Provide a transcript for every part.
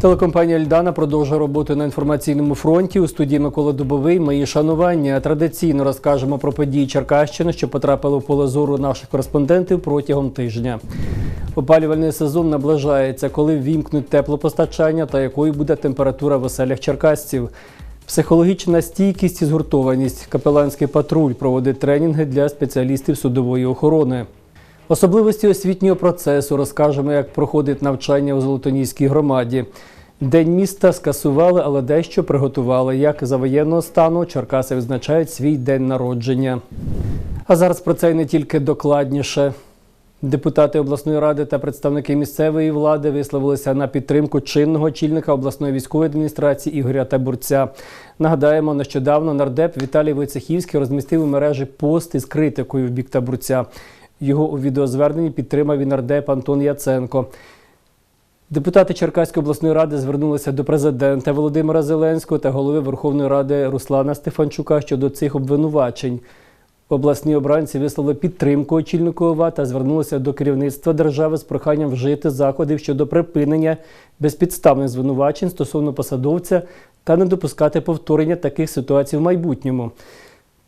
Телекомпанія Ільдана продовжує роботу на інформаційному фронті. У студії Микола Дубовий. Мої шанування. Традиційно розкажемо про події Черкащини, що потрапили в поле зору наших кореспондентів протягом тижня. Опалювальний сезон наближається, коли ввімкнуть теплопостачання та якою буде температура в оселях черкасців. Психологічна стійкість і згуртованість. Капеланський патруль проводить тренінги для спеціалістів судової охорони. Особливості освітнього процесу розкажемо, як проходить навчання у Золотоніській громаді. День міста скасували, але дещо приготували. Як за воєнного стану Черкаси відзначають свій день народження. А зараз про це й не тільки докладніше. Депутати обласної ради та представники місцевої влади висловилися на підтримку чинного очільника обласної військової адміністрації Ігоря Табурця. Нагадаємо, нещодавно нардеп Віталій Войцехівський розмістив у мережі пост із критикою в бік Табурця. Його у відеозверненні підтримав і нардеп Антон Яценко. Депутати Черкаської обласної ради звернулися до президента Володимира Зеленського та голови Верховної Ради Руслана Стефанчука щодо цих обвинувачень. Обласні обранці висловили підтримку очільнику ОВА та звернулися до керівництва держави з проханням вжити заходів щодо припинення безпідставних звинувачень стосовно посадовця та не допускати повторення таких ситуацій в майбутньому.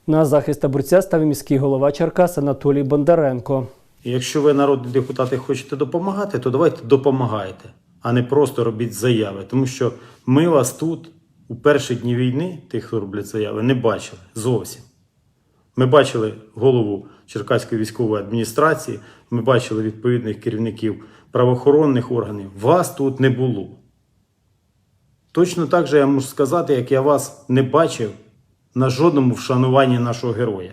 На захист таборця став міський голова Черкас Анатолій Бондаренко. І якщо ви, народні депутати, хочете допомагати, то давайте допомагайте, а не просто робіть заяви. Тому що ми вас тут у перші дні війни, тих, хто роблять заяви, не бачили зовсім. Ми бачили голову Черкаської військової адміністрації, ми бачили відповідних керівників правоохоронних органів. Вас тут не було. Точно так же я можу сказати, як я вас не бачив на жодному вшануванні нашого героя.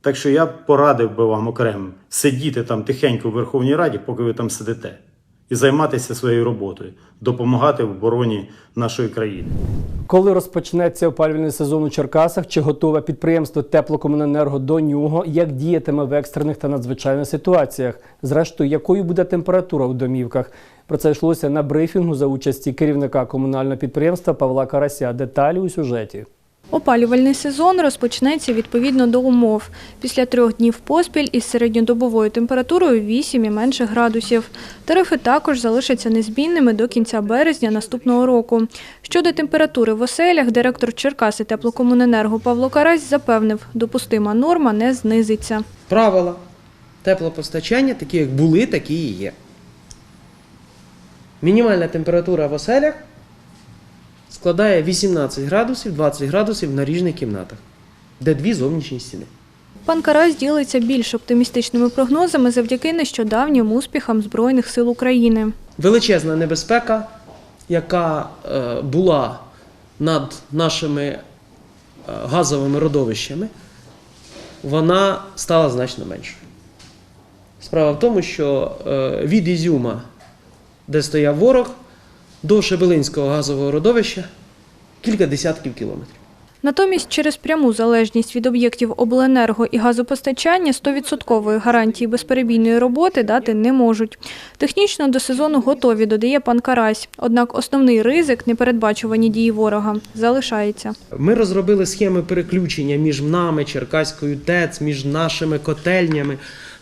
Так що я порадив би вам окремо сидіти там тихенько в Верховній Раді, поки ви там сидите, і займатися своєю роботою, допомагати в обороні нашої країни. Коли розпочнеться опалювальний сезон у Черкасах, чи готове підприємство Теплокомуненерго до нього, як діятиме в екстрених та надзвичайних ситуаціях? Зрештою, якою буде температура в домівках? Про це йшлося на брифінгу за участі керівника комунального підприємства Павла Карася. Деталі у сюжеті. Опалювальний сезон розпочнеться відповідно до умов. Після трьох днів поспіль із середньодобовою температурою 8 і менше градусів. Тарифи також залишаться незмінними до кінця березня наступного року. Щодо температури в оселях, директор Черкаси теплокомуненерго Павло Карась запевнив, допустима норма не знизиться. правила теплопостачання, такі як були, такі і є. Мінімальна температура в оселях складає 18 градусів, 20 градусів в наріжних кімнатах, де дві зовнішні стіни. Пан Карась ділиться більш оптимістичними прогнозами завдяки нещодавнім успіхам Збройних сил України. Величезна небезпека, яка е, була над нашими е, газовими родовищами, вона стала значно меншою. Справа в тому, що е, від Ізюма, де стояв ворог, до Шебелинського газового родовища кілька десятків кілометрів. Натомість через пряму залежність від об'єктів обленерго і газопостачання 100% гарантії безперебійної роботи дати не можуть. Технічно до сезону готові, додає пан Карась. Однак основний ризик непередбачувані дії ворога залишається. Ми розробили схеми переключення між нами, Черкаською ТЕЦ, між нашими котельнями,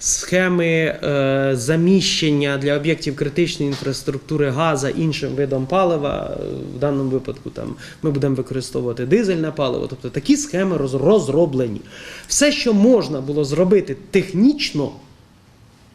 схеми е, заміщення для об'єктів критичної інфраструктури газа іншим видом палива. Е, В даному випадку там ми будемо використовувати дизельне паливо. Тобто такі схеми роз- розроблені. Все, що можна було зробити технічно,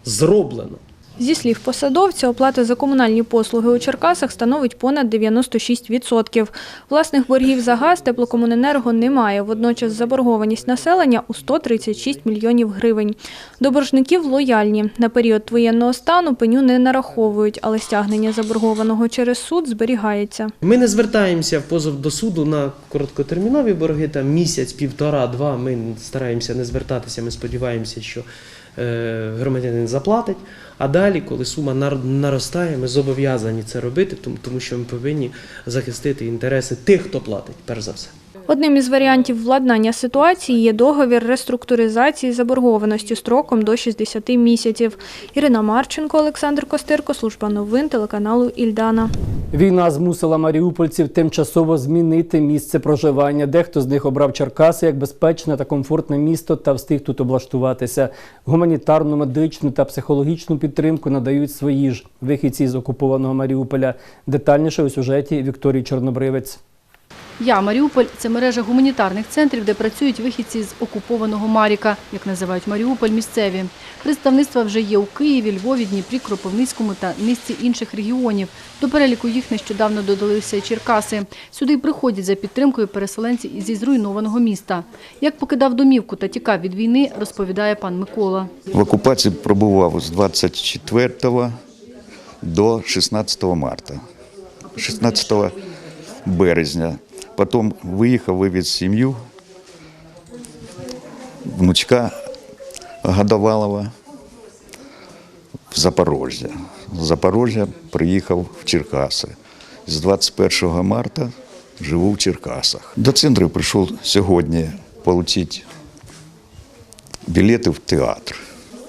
зроблено. Зі слів посадовця, оплата за комунальні послуги у Черкасах становить понад 96%. Власних боргів за газ теплокомуненерго немає. Водночас заборгованість населення у 136 мільйонів гривень. До боржників лояльні. На період воєнного стану пеню не нараховують, але стягнення заборгованого через суд зберігається. Ми не звертаємося в позов до суду на короткотермінові борги, там місяць, півтора, два. Ми стараємося не звертатися. Ми сподіваємося, що е, громадянин заплатить. А далі, коли сума нар- наростає, ми зобов'язані це робити, тому що ми повинні захистити інтереси тих, хто платить, перш за все. Одним із варіантів владнання ситуації є договір реструктуризації заборгованості строком до 60 місяців. Ірина Марченко, Олександр Костирко, служба новин телеканалу Ільдана. Війна змусила маріупольців тимчасово змінити місце проживання. Дехто з них обрав Черкаси як безпечне та комфортне місто та встиг тут облаштуватися. Гуманітарну, медичну та психологічну підтримку надають свої ж вихідці з окупованого Маріуполя. Детальніше у сюжеті Вікторії Чорнобривець. Я Маріуполь це мережа гуманітарних центрів, де працюють вихідці з окупованого Маріка, як називають Маріуполь місцеві. Представництва вже є у Києві, Львові, Дніпрі, Кропивницькому та низці інших регіонів. До переліку їх нещодавно додалися Черкаси. Сюди й приходять за підтримкою переселенці зі зруйнованого міста. Як покидав домівку та тікав від війни, розповідає пан Микола. В окупації пробував з 24 до 16 марта, 16 березня. Потім виїхав, вивіз сім'ю, внучка Годовалова в Запорожжя. З Запорожжя приїхав в Черкаси. З 21 марта живу в Черкасах. До центру прийшов сьогодні отримати білети в театр.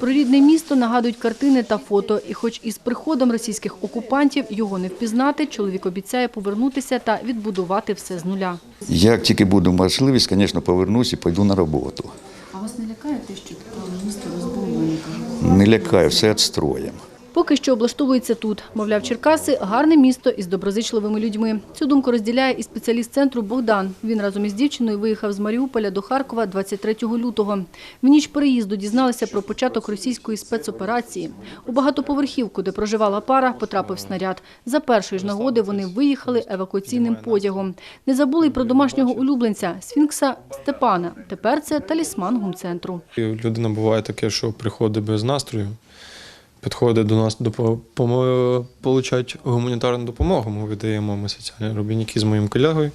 Про рідне місто нагадують картини та фото. І хоч із приходом російських окупантів його не впізнати, чоловік обіцяє повернутися та відбудувати все з нуля. Як тільки буду можливість, звісно, повернусь і пойду на роботу. А вас не лякає те, що місто розбомблене? Не лякає, все відстроїмо. Поки що облаштовується тут. Мовляв, Черкаси – гарне місто із доброзичливими людьми. Цю думку розділяє і спеціаліст центру Богдан. Він разом із дівчиною виїхав з Маріуполя до Харкова 23 лютого. В ніч переїзду дізналися про початок російської спецоперації. У багатоповерхівку, де проживала пара, потрапив снаряд. За першої ж нагоди вони виїхали евакуаційним потягом. Не забули й про домашнього улюбленця – сфінкса Степана. Тепер це талісман гумцентру. Людина буває таке, що приходить без настрою, підходить до нас, получать гуманітарну допомогу. Ми видаємо ми соціальні робітники з моїм колегою.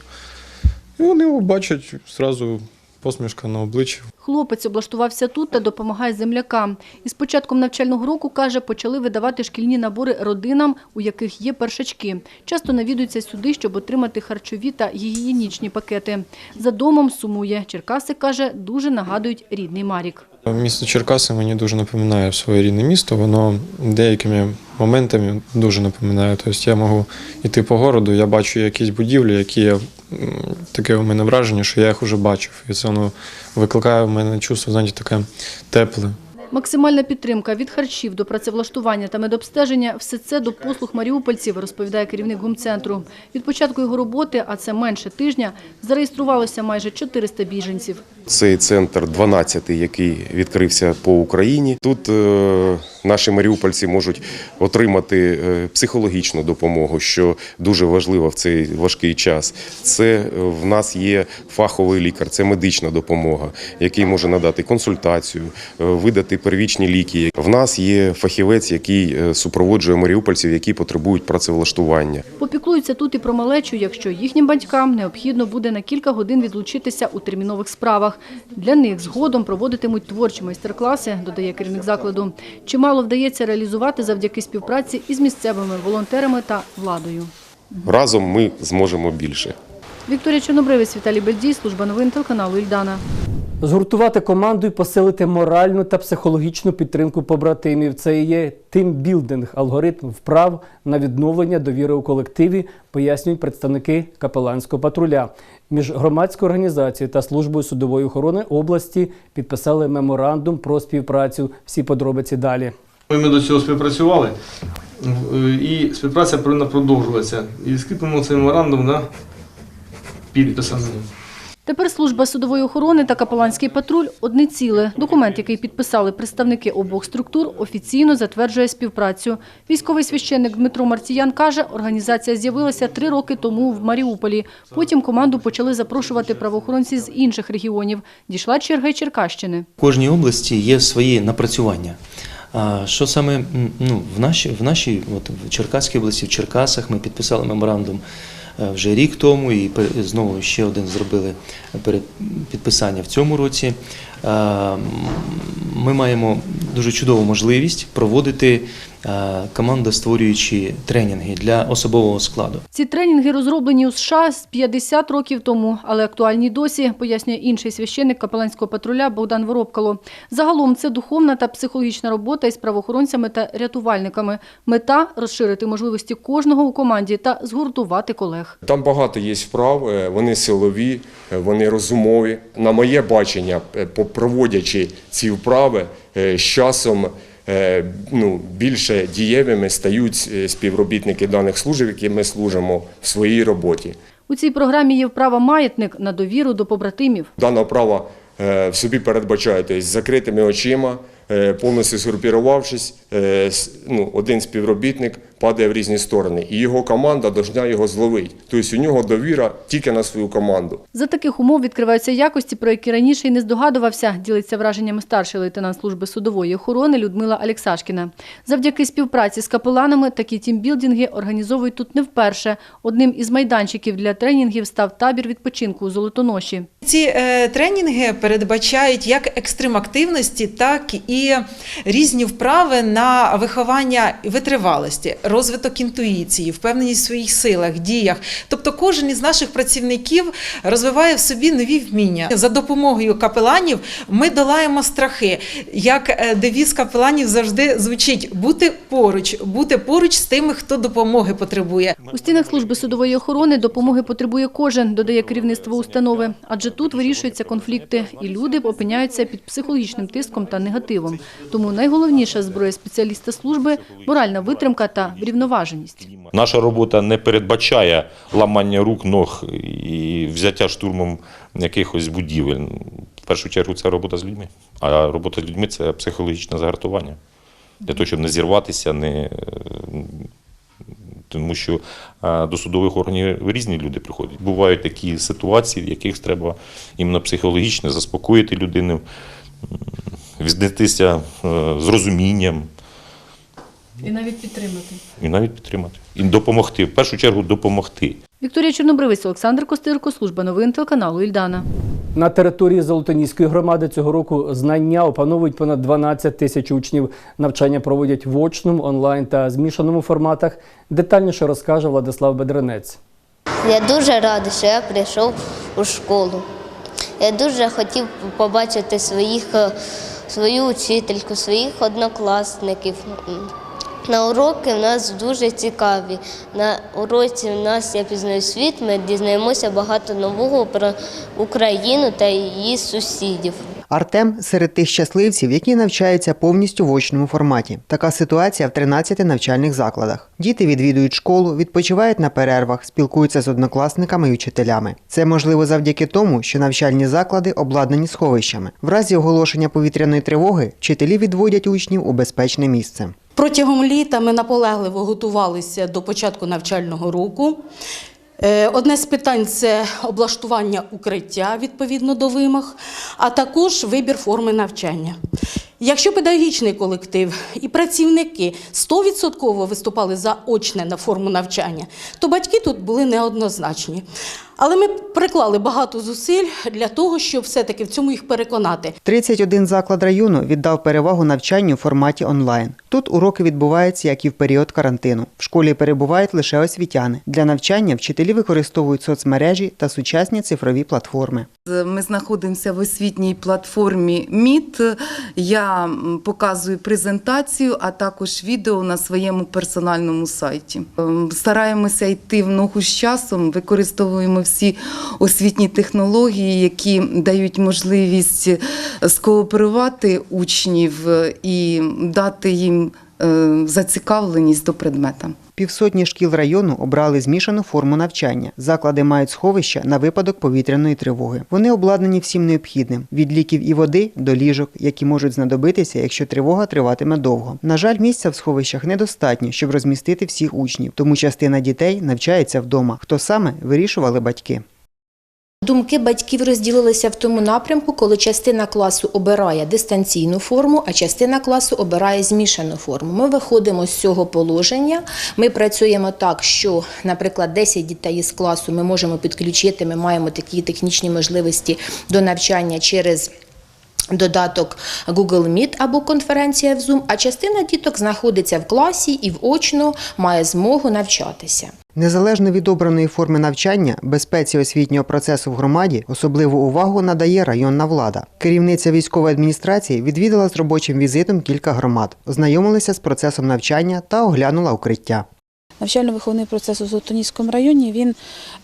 І вони бачать зразу посмішка на обличчі. Хлопець облаштувався тут та допомагає землякам. Із початком навчального року, каже, почали видавати шкільні набори родинам, у яких є першачки. Часто навідуються сюди, щоб отримати харчові та гігієнічні пакети. За домом сумує. Черкаси, каже, дуже нагадують рідний Марік. Місто Черкаси мені дуже напоминає своє рідне місто. Воно деякими моментами дуже напоминає. Тобто я можу йти по городу, я бачу якісь будівлі, які я, таке у мене враження, що я їх вже бачив. І це воно викликає в мене чувство, знаєте, таке тепле. Максимальна підтримка від харчів до працевлаштування та медобстеження – все це до послуг маріупольців, розповідає керівник гумцентру. Від початку його роботи, а це менше тижня, зареєструвалося майже 400 біженців. Цей центр 12-й, який відкрився по Україні. Тут е, наші маріупольці можуть отримати е, психологічну допомогу, що дуже важливо в цей важкий час. Це е, в нас є фаховий лікар, це медична допомога, який може надати консультацію, е, видати первічні ліки. В нас є фахівець, який е, супроводжує маріупольців, які потребують працевлаштування. Попіклуються тут і про малечу, якщо їхнім батькам необхідно буде на кілька годин відлучитися у термінових справах. Для них згодом проводитимуть творчі майстер-класи, додає керівник закладу. Чимало вдається реалізувати завдяки співпраці із місцевими волонтерами та владою. Разом ми зможемо більше. Вікторія Чорнобривець, Віталій Бельдій, служба новин телеканалу Ільдана. Згуртувати команду і посилити моральну та психологічну підтримку побратимів. Це і є тимбілдинг, алгоритм вправ на відновлення довіри у колективі, пояснюють представники капеланського патруля. Між громадською організацією та службою судової охорони області підписали меморандум про співпрацю. Всі подробиці далі. Ми до цього співпрацювали, і співпраця повинна продовжуватися. І скріпимо цей меморандум на підписом. Тепер служба судової охорони та капеланський патруль – одне ціле. Документ, який підписали представники обох структур, офіційно затверджує співпрацю. Військовий священник Дмитро Марціян каже, організація з'явилася три роки тому в Маріуполі. Потім команду почали запрошувати правоохоронці з інших регіонів. Дійшла черга й Черкащини. В кожній області є свої напрацювання. Що саме ну, в нашій, в нашій от, в Черкаській області, в Черкасах ми підписали меморандум вже рік тому і знову ще один зробили підписання в цьому році. Е, м, Ми маємо дуже чудову можливість проводити е, командостворюючі тренінги для особового складу. Ці тренінги розроблені у США з 50 років тому, але актуальні досі, пояснює інший священник капеланського патруля Богдан Воробкало. Загалом це духовна та психологічна робота із правоохоронцями та рятувальниками. Мета – розширити можливості кожного у команді та згуртувати колег. Там багато є вправ, е, вони силові, е, вони розумові. На моє бачення, по- проводячи ці вправи, е, з часом е, ну, більше дієвими стають е, співробітники даних служб, які ми служимо в своїй роботі. У цій програмі є вправа «Маятник» на довіру до побратимів. Дана вправа в собі передбачає тобто, з закритими очима, повністю згрупірувавшись, ну, один співробітник падає в різні сторони, і його команда повинна його зловити. Тобто у нього довіра тільки на свою команду. За таких умов відкриваються якості, про які раніше й не здогадувався, ділиться враженнями старший лейтенант служби судової охорони Людмила Алексашкіна. Завдяки співпраці з капеланами такі тімбілдинги організовують тут не вперше. Одним із майданчиків для тренінгів став табір відпочинку у Золотоноші. Ці е, тренінги передбачають як екстрим активності, так і різні вправи на виховання витривалості, розвиток інтуїції, впевненість в своїх силах, діях. Тобто кожен із наших працівників розвиває в собі нові вміння. За допомогою капеланів ми долаємо страхи. Як е, девіз капеланів завжди звучить бути поруч, бути поруч з тими, хто допомоги потребує. У стінах служби судової охорони допомоги потребує кожен, додає керівництво установи. Адже тут вирішуються конфлікти, і люди опиняються під психологічним тиском та негативом. Тому найголовніша зброя спеціаліста служби – моральна витримка та врівноваженість. Наша робота не передбачає ламання рук, ног і взяття штурмом якихось будівель. В першу чергу це робота з людьми. А робота з людьми це психологічне загартування. Для того, щоб не зірватися, не... тому що е, до судових органів різні люди приходять. Бувають такі ситуації, в яких треба іменно психологічно заспокоїти людину, м, віднестися е, з розумінням. І навіть підтримати. І навіть підтримати. І допомогти. В першу чергу допомогти. Вікторія Чорнобривець, Олександр Костирко, служба новин телеканалу Ільдана. На території Золотоніської громади цього року знання опановують понад 12 тисяч учнів. Навчання проводять в очному, онлайн та змішаному форматах. Детальніше розкаже Владислав Бедренець. Я дуже радий, що я прийшов у школу. Я дуже хотів побачити своїх, свою учительку, своїх однокласників. На уроки в нас дуже цікаві. На уроці в нас я пізнаю світ, ми дізнаємося багато нового про Україну та її сусідів. Артем серед тих щасливців, які навчаються повністю в очному форматі. Така ситуація в 13 навчальних закладах. Діти відвідують школу, відпочивають на перервах, спілкуються з однокласниками і вчителями. Це можливо завдяки тому, що навчальні заклади обладнані сховищами. В разі оголошення повітряної тривоги вчителі відводять учнів у безпечне місце. Протягом літа ми наполегливо готувалися до початку навчального року. Е, Одне з питань це облаштування укриття відповідно до вимог, а також вибір форми навчання. Якщо педагогічний колектив і працівники 100% виступали за очне на форму навчання, то батьки тут були неоднозначні. Але ми приклали багато зусиль для того, щоб все-таки в цьому їх переконати. 31 заклад району віддав перевагу навчанню в форматі онлайн. Тут уроки відбуваються, як і в період карантину. В школі перебувають лише освітяни. Для навчання вчителі використовують соцмережі та сучасні цифрові платформи. Ми знаходимося в освітній платформі МІТ. Я показую презентацію, а також відео на своєму персональному сайті. Ем, Стараємося йти в ногу з часом, використовуємо всі освітні технології, які дають можливість скооперувати учнів е, і дати їм е, зацікавленість до предмета. Півсотні шкіл району обрали змішану форму навчання. Заклади мають сховища на випадок повітряної тривоги. Вони обладнані всім необхідним від ліків і води до ліжок, які можуть знадобитися, якщо тривога триватиме довго. На жаль, місця в сховищах недостатньо, щоб розмістити всіх учнів, тому частина дітей навчається вдома. Хто саме вирішували батьки. Думки батьків розділилися в тому напрямку, коли частина класу обирає дистанційну форму, а частина класу обирає змішану форму. Ми виходимо з цього положення. Ми працюємо так, що, наприклад, 10 дітей із класу ми можемо підключити. Ми маємо такі технічні можливості до навчання через. Додаток Google Meet або конференція в Zoom, а частина діток знаходиться в класі і вочно має змогу навчатися. Незалежно від обраної форми навчання, безпеці освітнього процесу в громаді особливу увагу надає районна влада. Керівниця військової адміністрації відвідала з робочим візитом кілька громад, ознайомилася з процесом навчання та оглянула укриття. Навчально-виховний процес у Золотоніському районі він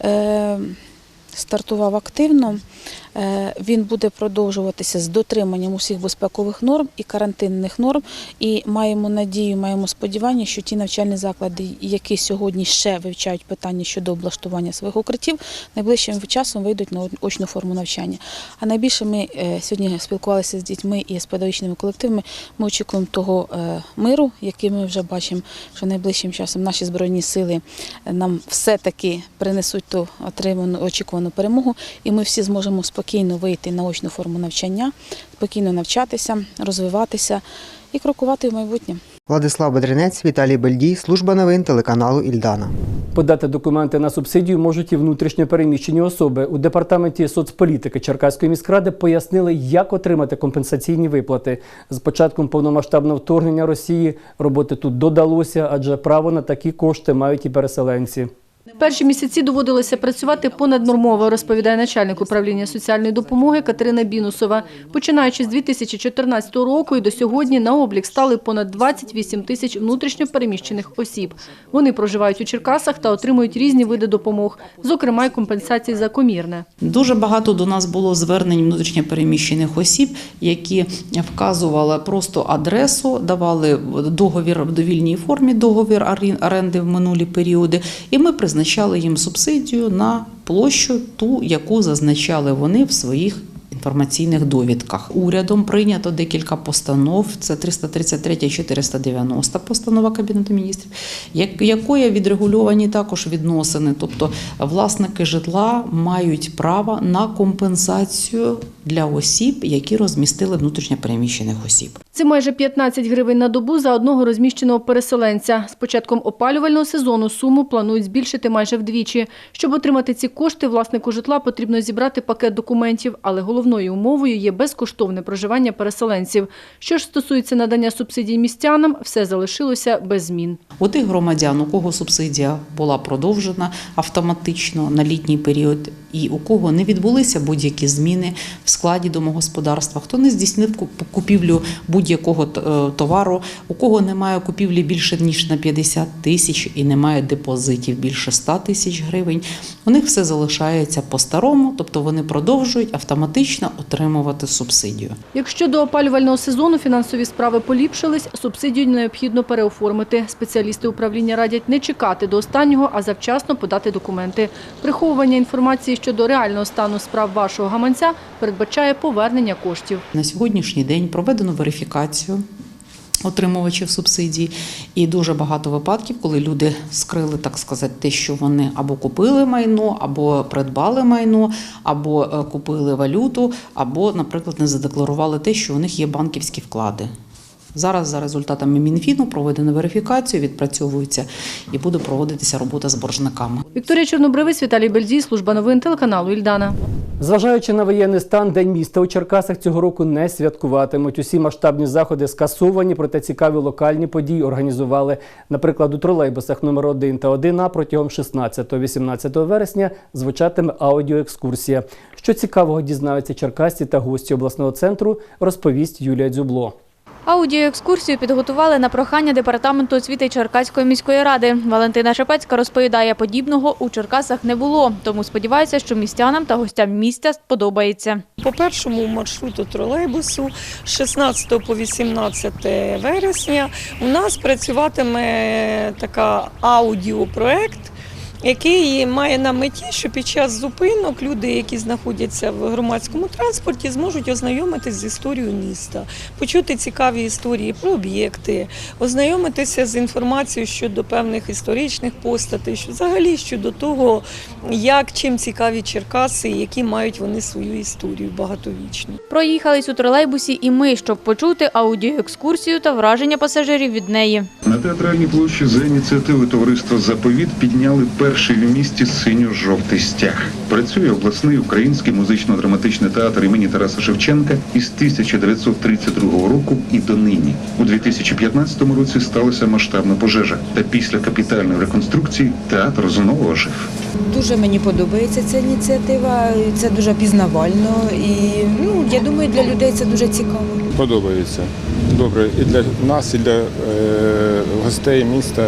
е, стартував активно. Е, він буде продовжуватися з дотриманням усіх безпекових норм і карантинних норм. І маємо надію, маємо сподівання, що ті навчальні заклади, які сьогодні ще вивчають питання щодо облаштування своїх укриттів, найближчим часом вийдуть на очну форму навчання. А найбільше ми е, сьогодні спілкувалися з дітьми і з педагогічними колективами. Ми очікуємо того е, миру, який ми вже бачимо, що найближчим часом наші збройні сили нам все-таки принесуть ту отриману очікувану перемогу, і ми всі зможемо спокійно вийти на очну форму навчання, спокійно навчатися, розвиватися і крокувати в майбутнє. Владислав Бедренець, Віталій Бельдій, служба новин телеканалу Ільдана. Подати документи на субсидію можуть і внутрішньо переміщені особи. У департаменті соцполітики Черкаської міськради пояснили, як отримати компенсаційні виплати. З початком повномасштабного вторгнення Росії роботи тут додалося, адже право на такі кошти мають і переселенці. Перші місяці доводилося працювати понаднормово, розповідає начальник управління соціальної допомоги Катерина Бінусова. Починаючи з 2014 року і до сьогодні на облік стали понад 28 тисяч внутрішньо переміщених осіб. Вони проживають у Черкасах та отримують різні види допомог, зокрема й компенсації за комірне. Дуже багато до нас було звернень внутрішньопереміщених осіб, які вказували просто адресу, давали договір в довільній формі, договір оренди в минулі періоди, і ми призначали їм субсидію на площу, ту, яку зазначали вони в своїх. Інформаційних довідках урядом прийнято декілька постанов. Це 333 і 490 постанова Кабінету міністрів, як- якою відрегульовані також відносини. Тобто власники житла мають право на компенсацію для осіб, які розмістили внутрішньопереміщених осіб. Це майже 15 гривень на добу за одного розміщеного переселенця. З початком опалювального сезону суму планують збільшити майже вдвічі. Щоб отримати ці кошти, власнику житла потрібно зібрати пакет документів, але головною умовою є безкоштовне проживання переселенців. Що ж стосується надання субсидій містянам, все залишилося без змін. У тих громадян, у кого субсидія була продовжена автоматично на літній період, і у кого не відбулися будь-які зміни в складі домогосподарства, хто не здійснив куп- купівлю будь-якого е, товару, у кого немає купівлі більше ніж на 50 тисяч і немає депозитів більше 100 тисяч гривень, у них все залишається по-старому, тобто вони продовжують автоматично отримувати субсидію. Якщо до опалювального сезону фінансові справи поліпшились, субсидію необхідно переоформити. Спеціалісти управління радять не чекати до останнього, а завчасно подати документи. Приховування інформації щодо реального стану справ вашого гаманця передбачає повернення коштів. На сьогоднішній день проведено верифікацію отримувачів субсидій, і дуже багато випадків, коли люди скрили, так сказати, те, що вони або купили майно, або придбали майно, або е, купили валюту, або, наприклад, не задекларували те, що у них є банківські вклади. Зараз за результатами Мінфіну проведено верифікацію, відпрацьовується і буде проводитися робота з боржниками. Вікторія Чорнобривець, Віталій Бельзій, служба новин телеканалу Ільдана. Зважаючи на воєнний стан, День міста у Черкасах цього року не святкуватимуть. Усі масштабні заходи скасовані, проте цікаві локальні події організували. Наприклад, у тролейбусах номер 1 та 1А протягом 16-18 вересня звучатиме аудіоекскурсія. Що цікавого дізнаються черкасці та гості обласного центру, розповість Юлія Дзюбло. Аудіоекскурсію підготували на прохання департаменту освіти Черкаської міської ради. Валентина Шепецька розповідає, подібного у Черкасах не було, тому сподівається, що містянам та гостям міста сподобається. По першому маршруту тролейбусу з 16 по 18 вересня у нас працюватиме така аудіопроект, який має на меті, що під час зупинок люди, які знаходяться в громадському транспорті, зможуть ознайомитись з історією міста, почути цікаві історії про об'єкти, ознайомитися з інформацією щодо певних історичних постатей, що взагалі щодо того, як чим цікаві Черкаси, які мають вони свою історію багатовічну. Проїхались у тролейбусі і ми, щоб почути аудіоекскурсію та враження пасажирів від неї. На театральній площі за ініціативи товариства Заповіт підняли перший перший в місті синьо-жовтий стяг. Працює обласний український музично-драматичний театр імені Тараса Шевченка із 1932 року і донині. У 2015 році сталася масштабна пожежа. Та після капітальної реконструкції театр знову ожив. Дуже мені подобається ця ініціатива, це дуже пізнавально і ну, я думаю, для людей це дуже цікаво. Подобається. Добре, і для нас, і для е, гостей міста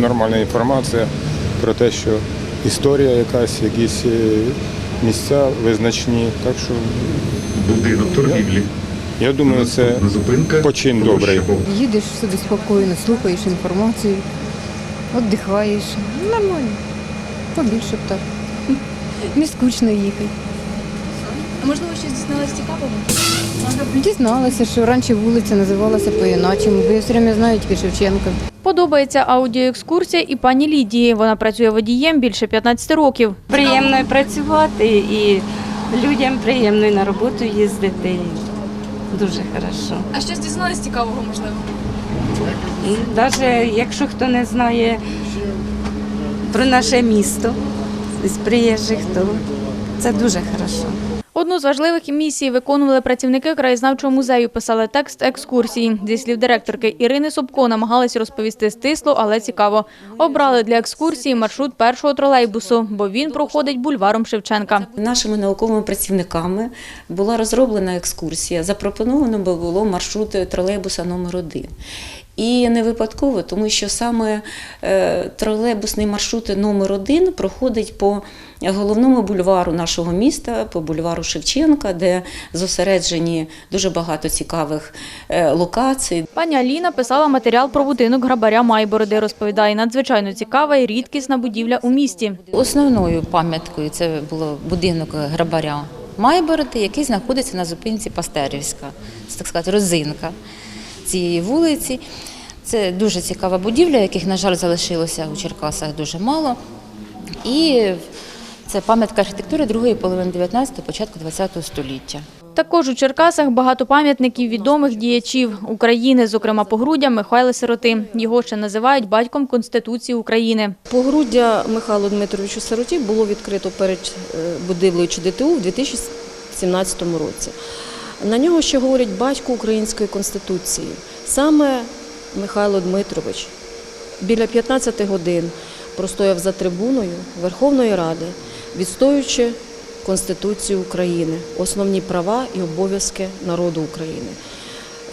нормальна інформація про те, що історія якась, якісь е, місця визначні. Так що Будинок торгівлі. Я думаю, це почин добрий. Їдеш собі спокійно, слухаєш інформацію, віддихаєш. Нормально. Побільше б так. Не скучно їхати. А можливо, щось дізналась цікавого? Дізналася, що раніше вулиця називалася по-іначому, бо я все время знаю тільки Шевченка. Подобається аудіоекскурсія і пані Лідії. Вона працює водієм більше 15 років. Приємно працювати і людям приємно і на роботу їздити. Дуже хорошо. А щось дізналась цікавого, можливо? Навіть якщо хто не знає про наше місто з приїжджих, то це дуже хорошо. Одну з важливих місій виконували працівники краєзнавчого музею. Писали текст екскурсії. Зі слів директорки Ірини Собко, намагалися розповісти стисло, але цікаво. Обрали для екскурсії маршрут першого тролейбусу, бо він проходить бульваром Шевченка. Нашими науковими працівниками була розроблена екскурсія. Запропоновано було маршрут тролейбуса номер 1 І не випадково, тому що саме е, тролейбусний маршрут номер 1 проходить по головному бульвару нашого міста, по бульвару Шевченка, де зосереджені дуже багато цікавих е, локацій. Пані Аліна писала матеріал про будинок грабаря Майбороди. Розповідає, надзвичайно цікава і рідкісна будівля у місті. Основною пам'яткою це було будинок грабаря Майбороди, який знаходиться на зупинці Пастерівська. Це так сказати розинка цієї вулиці. Це дуже цікава будівля, яких, на жаль, залишилося у Черкасах дуже мало. І це пам'ятка архітектури другої половини 19-го, початку 20-го століття. Також у Черкасах багато пам'ятників відомих діячів України, зокрема погруддя Михайла Сироти. Його ще називають батьком Конституції України. Погруддя Михайлу Дмитровичу Сироті було відкрито перед е, будівлею ЧДТУ в 2017 році. На нього ще говорять батько Української Конституції. Саме Михайло Дмитрович біля 15 годин простояв за трибуною Верховної Ради, відстоюючи Конституцію України, основні права і обов'язки народу України.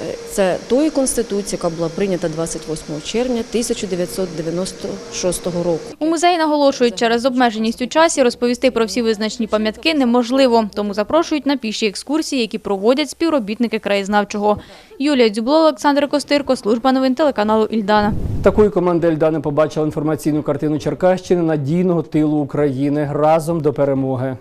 Е, Це тої конституції, яка була прийнята 28 червня 1996 року. У музеї наголошують, через обмеженість у часі розповісти про всі визначні пам'ятки неможливо, тому запрошують на піші екскурсії, які проводять співробітники краєзнавчого. Юлія Дзюбло, Олександр Костирко, служба новин телеканалу Ільдана. Такою команда Ельдани побачила інформаційну картину Черкащини надійного тилу України разом до перемоги.